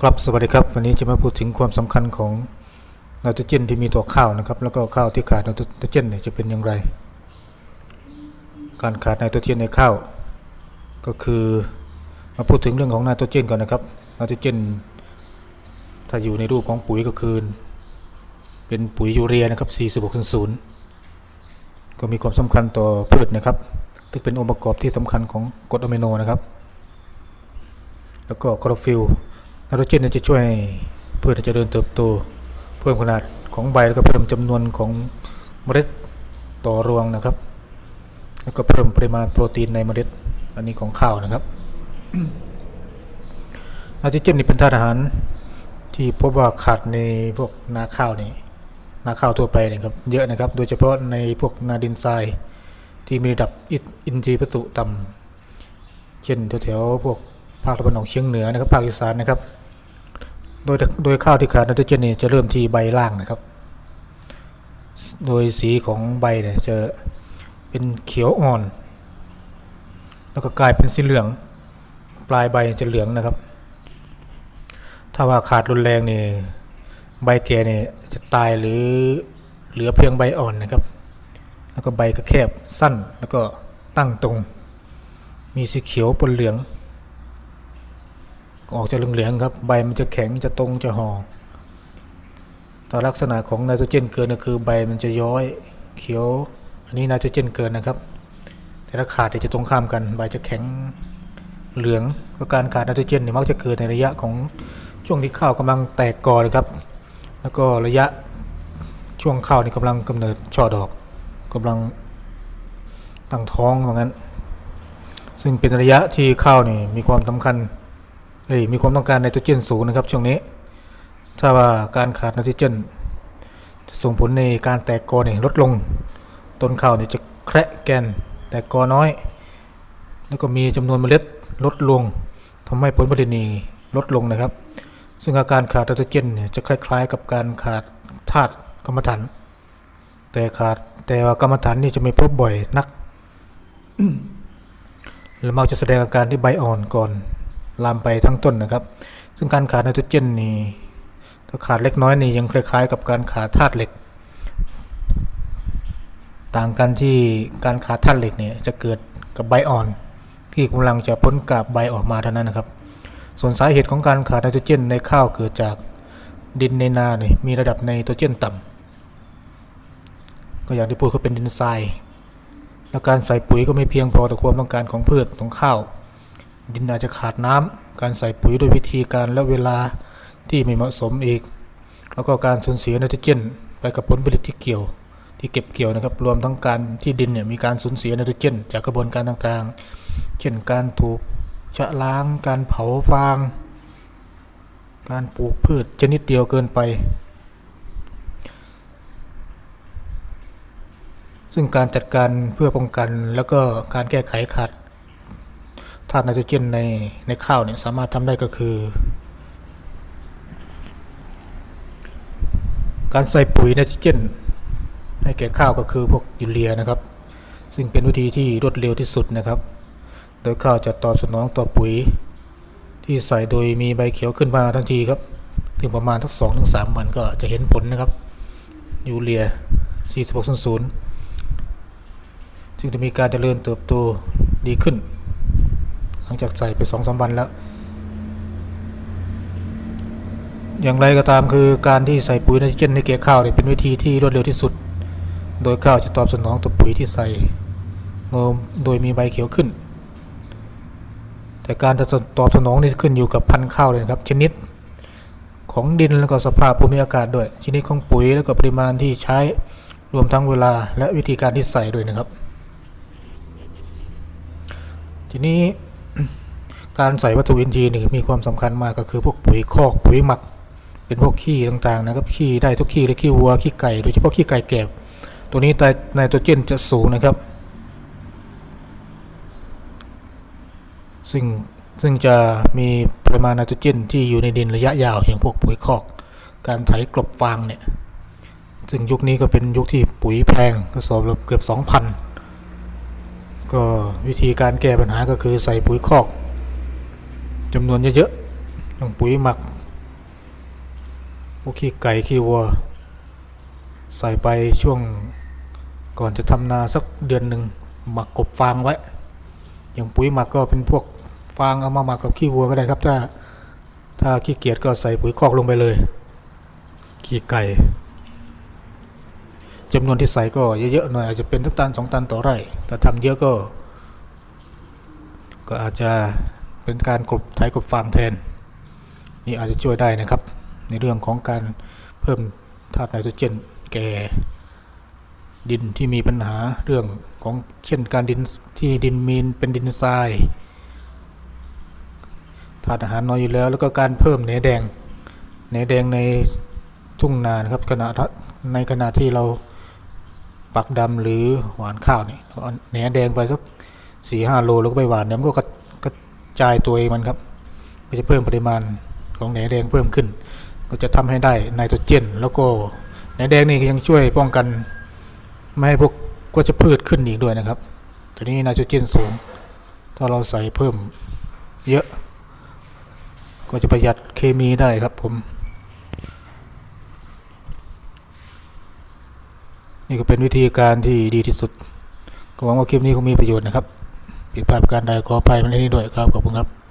ครับสวัสดีครับวันนี้จะมาพูดถึงความสำคัญของไนโตรเจนที่มีต่อข้าวนะครับ แล้วก็ข้าวที่ขาดไนโตรเจนเนี่ยจะเป็นอย่างไร การขาดไนโตรเจนในข้าวก็คือมาพูดถึงเรื่องของไนโตรเจนก่อนนะครับไนโตรเจน ถ้าอยู่ในรูปของปุ๋ยก็คือเป็นปุ๋ยยูเรียนะครับ46.0 ก็มีความสำคัญต่อพืชนะครับซึ่งเป็นองค์ประกอบที่สำคัญของกรดอะมิโนนะครับ แล้วก็คลอโรฟิลล์ ไนโตรเจนจะช่วยให้พืชเจริญเติบโต เพิ่มขนาดของใบแล้วก็เพิ่มจำนวนของเมล็ดต่อรวงนะครับ แล้วก็เพิ่มปริมาณโปรตีนในเมล็ด อันนี้ของข้าวนะครับไนโตรเจนนี่เป็นธาตุอาหารที่พบว่าขาดในพวกนาข้าวนี่นาข้าวทั่วไปเนี่ยครับเยอะนะครับ โดยเฉพาะในพวกนาดินทรายที่มีระดับอินทรีย์วัสดุต่ำเช่นแถวๆพวก ภาคตะวันออกเฉียงเหนือนะครับภาคอีสานนะครับ โดยโดยข้าวที่ขาดไนโตรเจนเนี่ยจะเริ่มที่ใบล่างนะครับ โดยสีของใบเนี่ยจะเป็นเขียวอ่อน แล้วก็กลายเป็นสีเหลืองปลายใบจะเหลืองนะครับ ถ้าว่าขาดรุนแรงเนี่ยใบแก่เนี่ยจะตายหรือเหลือเพียงใบอ่อนนะครับ แล้วก็ใบก็แคบสั้นแล้วก็ตั้งตรง มีสีเขียวปนเหลือง ออกจะเหลืองๆครับ ใบมันจะแข็งจะตรงจะห่อแต่ลักษณะของไนโตรเจนเกินก็คือใบมันจะย้อยเขียว อันนี้ไนโตรเจนเกินนะครับ แต่ถ้าขาดจะตรงข้ามกัน ใบจะแข็งเหลืองก็การขาดไนโตรเจนเนี่ยมักจะเกิดในระยะของช่วงที่ข้าวกำลังแตกกอนะครับ แล้วก็ระยะช่วงข้าวนี่กำลังกำเนิดช่อดอกกำลังตั้งท้องว่างั้น ซึ่งเป็นระยะที่ข้าวนี่มีความสำคัญ เอ้ยมีความต้องการไนโตรเจนสูงนะครับช่วงนี้ ถ้าว่าการขาดไนโตรเจนจะส่งผลในการแตกกอเนี่ยลดลง ต้นข้าวเนี่ยจะแคระแกนแตกกอน้อย แล้วก็มีจำนวนเมล็ดลดลงทำให้ผลผลิตนี่ลดลงนะครับ ซึ่งอาการขาดไนโตรเจนเนี่ยจะคล้าย ๆ กับการขาดธาตุกรรมฐานแต่ขาดแต่ว่ากรรมฐานนี่จะไม่พบบ่อยนักและมักจะแสดงอาการที่ใบอ่อนก่อน ลามไปทั้งต้นนะครับ ซึ่งการขาดไนโตรเจนนี่ถ้าขาดเล็กน้อยนี่ยังคล้ายๆกับการขาดธาตุเหล็ก ต่างกันที่การขาดธาตุเหล็กเนี่ยจะเกิดกับใบอ่อน ที่กำลังจะพ้นกาบใบออกมาเท่านั้นนะครับ ส่วนสาเหตุของการขาดไนโตรเจนในข้าวเกิดจากดินในนาเนี่ยมีระดับไนโตรเจนต่ำก็อย่างที่พูดก็เป็นดินทรายและการใส่ปุ๋ยก็ไม่เพียงพอต่อความต้องการของพืชของข้าว ดินอาจจะขาดน้ำการใส่ปุ๋ยโดยวิธีการและเวลาที่ไม่เหมาะสมอีก แล้วก็การสูญเสียไนโตรเจนไปกับผลผลิตที่เกี่ยว ที่เก็บเกี่ยวนะครับ รวมทั้งการที่ดินเนี่ยมีการสูญเสียไนโตรเจนจากกระบวนการต่างๆ เช่นการถูกชะล้าง การเผาฟาง การปลูกพืชชนิดเดียวเกินไป ซึ่งการจัดการเพื่อป้องกันแล้วก็การแก้ไขขาดาตุไนโตรเจนในในข้าวเนี่ยสามารถทำได้ก็คือ การใส่ปุ๋ยไนโตรเจนให้แก่ข้าวก็คือพวกยูเรียนะครับ ซึ่งเป็นวิธีที่รวดเร็วที่สุดนะครับ โดยข้าวจะตอบสนองต่อปุ๋ย ที่ใส่โดยมีใบเขียวขึ้นมาทันทีครับ ถึงประมาณทักสองถึงสามวันก็จะเห็นผลนะครับยูเรีย 4600ซึ่งจะมีการเจริญเติบโตดีขึ้น หลังจากใส่ไปสองสามวันแล้ว อย่างไรก็ตามคือการที่ใส่ปุ๋ยไนโตรเจนในเกลือข้าวเนี่ยเป็นวิธีที่รวดเร็วที่สุด โดยข้าวจะตอบสนองต่อปุ๋ยที่ใส่โดยมีใบเขียวขึ้น แต่การจะตอบสนองนี่ขึ้นอยู่กับพันธุ์ข้าวเลยครับ ชนิดของดินแล้วก็สภาพภูมิอากาศด้วย ชนิดของปุ๋ยแล้วก็ปริมาณที่ใช้รวมทั้งเวลาและวิธีการที่ใส่ด้วยนะครับ ทีนี้ การใส่วัตถุอินทรีย์นี่มีความสำคัญมากก็คือพวกปุ๋ยคอกปุ๋ยหมัก เป็นพวกขี้ต่างๆนะครับขี้ได้ทุกขี้เลยขี้วัวขี้ไก่โดยเฉพาะขี้ไก่แกบตัวนี้ไนโตรเจนจะสูงนะครับ ซึ่งซึ่งจะมีปริมาณไนโตรเจนที่อยู่ในดินระยะยาวอย่างพวกปุ๋ยคอก การไถกลบฟางเนี่ยซึ่งยุคนี้ก็เป็นยุคที่ปุ๋ยแพงกระสอบละเกือบ 2,000 ก็วิธีการแก้ปัญหาก็คือใส่ปุ๋ยคอก จำนวนเยอะๆอย่างปุ๋ยหมักพวกขี้ไก่ขี้วัว ใส่ไปช่วงก่อนจะทำนาสักเดือนหนึ่งหมักกบฟางไว้ อย่างปุ๋ยหมักก็เป็นพวกฟางเอามาหมักกับขี้วัวก็ได้ครับ ถ้าถ้าขี้เกียจก็ใส่ปุ๋ยคอกลงไปเลย ขี้ไก่จำนวนที่ใส่ก็เยอะๆหน่อยอาจจะเป็นทุกตันสองตันต่อไร่ แต่ทำเยอะก็ ก็อาจจะ เป็นการกลบไถกลบฟางแทน นี่อาจจะช่วยได้นะครับ ในเรื่องของการเพิ่มธาตุไนโตรเจนแก่ดินที่มีปัญหาเรื่องของเช่นการดินที่ดินมีนเป็นดินทรายธาตุอาหารน้อยอยู่แล้ว แล้วก็การเพิ่มเนแดงเนแดงในทุ่งนานครับขณะในขณะที่เราปักดำหรือหวานข้าวเนี่เราเอาเนแดงไปสักสี่ห้าโลแล้วก็ไปหวานเนี่ยมันก็ กระกระจายตัวเองมันครับก็จะเพิ่มปริมาณของแหนแดงเพิ่มขึ้น ก็จะทำให้ได้ไนโตรเจน แล้วก็แหนแดงนี่ก็ยังช่วยป้องกันไม่ให้พวกก็จะพืชขึ้นอีกด้วยนะครับทีนี้ไนโตรเจนสูง ถ้าเราใส่เพิ่มเยอะ ก็จะประหยัดเคมีได้ครับผม นี่ก็เป็นวิธีการที่ดีที่สุดก็หวังว่าคลิปนี้คงมีประโยชน์นะครับ ผิดพลาดการใดขออภัยมาในนี้ด้วยครับขอบคุณครับ